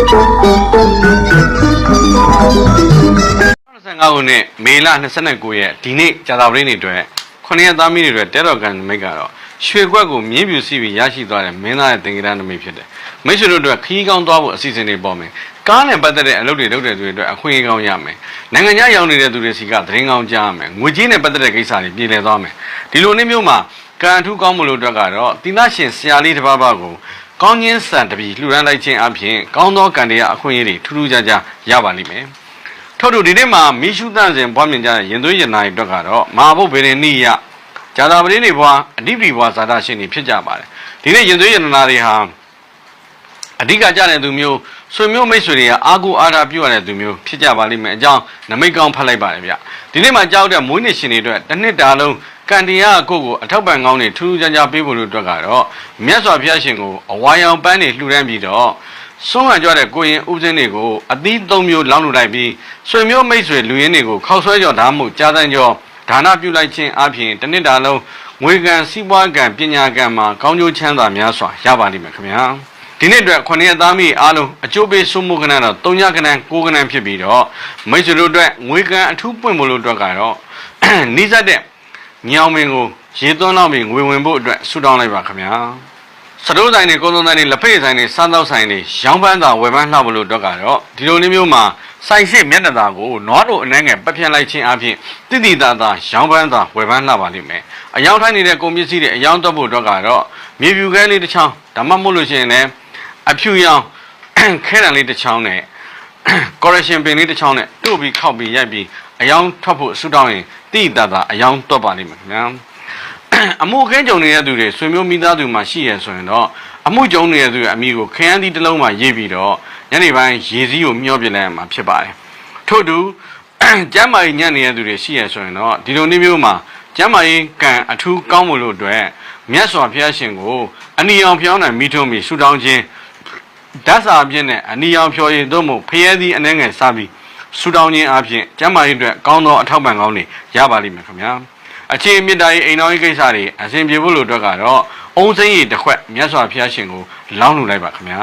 25ခုနှစ်မေလ29ရက်ဒီနေ့ကြာသပတေးနေ့အတွက်9ရက်သားမီးတွေအတွက်တဲတော်ကန်နမိတ်ကတော့ရွှေခွက်ကိုမြင်းပြူစီပြီးရရှိသွားတဲ့မင်းသားရဲ့သင်္ကေတနမိတ်ဖြစ်တယ်။မိတ်ဆွေတို့အတွက်ခီးကောင်းသွားဖို့အစီအစဉ်တွေပေါ်မယ်။ကားနဲ့ပတ်သက်တဲ့အလုပ်တွေလုပ်တဲ့သူတွေအတွက်အခွင့်အရေးကောင်းရမယ်။နိုင်ငံခြားရောက်နေတဲ့သူတွေစီကသတင်းကောင်းကြားရမယ်။ငွေကြေးနဲ့ပတ်သက်တဲ့ကိစ္စတွေပြည်လည်သွားမယ်။ဒီလိုနေ့မျိုးမှာကံအထူးကောင်းမလို့အတွက်ကတော့တိနာရှင်ဆရာလေးတစ်ပါးပါးကို ကောင်းချင်းစံတပြီလှူဒန်းလိုက်ခြင်းအပြင်ကောင်းသောကံတရားအခွင့်အရေးတွေထူးထူးခြားခြားရပါလိမ့်မယ်။ထို့တူဒီနေ့မှာမိရှုတန့်စဉ်ပွားမြင်ကြတဲ့ရင်သွေးရနာရီအတွက်ကတော့မဟာဘုတ်ဗေဒနိယဇာတာပတိနေဘွားအဓိပတိဘွားဇာတာရှင်တွေဖြစ်ကြပါတယ်ဒီနေ့ရင်သွေးရနာတွေဟာအဓိကကြတဲ့သူမျိုး ဆွေမျိုးမိတ်ဆွေတွေကအာကူအာထာပြုရတဲ့သူမျိုးဖြစ်ကြပါလိမ့်မယ်အကြောင်းနမိတ်ကောင်းဖတ်လိုက်ပါတယ်ဗျဒီနေ့မှာကြောက်တဲ့မွေးနေ့ရှင်တွေအတွက်တစ်နှစ်တာလုံးကံတရားကိုကိုအထောက်ပံ့ကောင်းတွေထူးထူးခြားခြားပေးဖို့လို့အတွက်ကတော့မြတ်စွာဘုရားရှင်ကိုအဝါရောင်ပန်းတွေလှူဒန်းပြီးတော့ဆုံးဟန်ကြတဲ့ကိုရင်ဥစဉ်တွေကိုအသီးသုံးမျိုးလောင်းလူလိုက်ပြီးဆွေမျိုးမိတ်ဆွေလူရင်းတွေကိုခောက်ဆွဲကြောဓာတ်မှုကြားတန်းကြောဒါနပြုလိုက်ခြင်းအပြင်တစ်နှစ်တာလုံးငွေကံစီးပွားကံပညာကံမှာကောင်းကျိုးချမ်းသာများစွာရပါလိမ့်မယ်ခင်ဗျာ ဒီနေ့အတွက်ခုနှစ်ရက်သားမိအားလုံးအကျိုးပေးဆုံးမှုကဏ္ဍတော့၃ညကဏ္ဍ၉ကဏ္ဍဖြစ်ပြီးတော့မိတ်ဆွေတို့အတွက်ငွေကံအထူးပွင့်ဖို့လို့အတွက်ကတော့နိစ္စတဲ့ညောင်မင်းကိုရေသွန်းတော့ပြီးငွေဝင်ဖို့အတွက်ဆုတောင်းလိုက်ပါခင်ဗျာစတိုးဆိုင်တွေကုန်းသုံးဆိုင်တွေလက်ဖက်ရည်ဆိုင်တွေစားသောက်ဆိုင်တွေရောင်းပန်းသာဝယ်ပန်းလှဖို့လို့တော့ကတော့ဒီလိုလေးမျိုးမှာဆိုင်ရှိမျက်နှာသာကိုနွားတို့အနှဲငယ်ပတ်ပြန့်လိုက်ခြင်းအပြင်တိတိတသာရောင်းပန်းသာဝယ်ပန်းလှပါလိမ့်မယ်အယောင်ထိုင်းနေတဲ့ကုန်ပစ္စည်းတွေအယောင်တော့ဖို့တော့ကတော့မြေပြူခဲလေးတစ်ချောင်းဒါမှမဟုတ်လို့ရှိရင်လည်း အဖြူရောင်ခဲတံလေးတစ်ချောင်းနဲ့ correction ပင်လေးတစ်ချောင်းနဲ့တို့ပြီးခောက်ပြီးရိုက်ပြီးအယောင်ထွက်ဖို့ဆူတောင်းရင်တိတိတသာအယောင်တော့ပါလိမ့်မယ်ခင်ဗျာအမှုခင်းကြုံနေတဲ့သူတွေဆွေမျိုးမိသားစုမှာရှိရဆိုရင်တော့အမှုကြုံနေတဲ့သူရဲ့အမိကိုခရမ်းသီးတစ်လုံးမှာရေးပြီးတော့ညနေပိုင်းရေစည်းကိုမျောပြလိုက်ရမှာဖြစ်ပါတယ်ထို့တူကျမ်းမာရေးညံ့နေတဲ့သူတွေရှိရဆိုရင်တော့ဒီလိုနေ့မျိုးမှာကျမ်းမာရေးကံအထူးကောင်းမှုလို့အတွက်မြတ်စွာဘုရားရှင်ကိုအနီအောင်ဖျောင်းတဲ့မိထုံးပြီးဆူတောင်းခြင်း ဓာတ်စာအပြည့်နဲ့အနီအောင်ဖျော်ရည်တို့မို့ဖျဲသီးအနှဲငယ်စားပြီးဆူတောင်းခြင်းအပြင်ကျမ်းမာရေးအတွက်ကောင်းသောအထောက်ပံ့ကောင်းတွေရပါလိမ့်မယ်ခင်ဗျာအခြေမြင့်တာရေးအိမ်တော်ရေးကိစ္စတွေအစဉ်ပြေဖို့လို့အတွက်ကတော့အုံးစိမ့်ရည်တစ်ခွက်မြတ်စွာဘုရားရှင်ကိုလောင်းလူလိုက်ပါခင်ဗျာ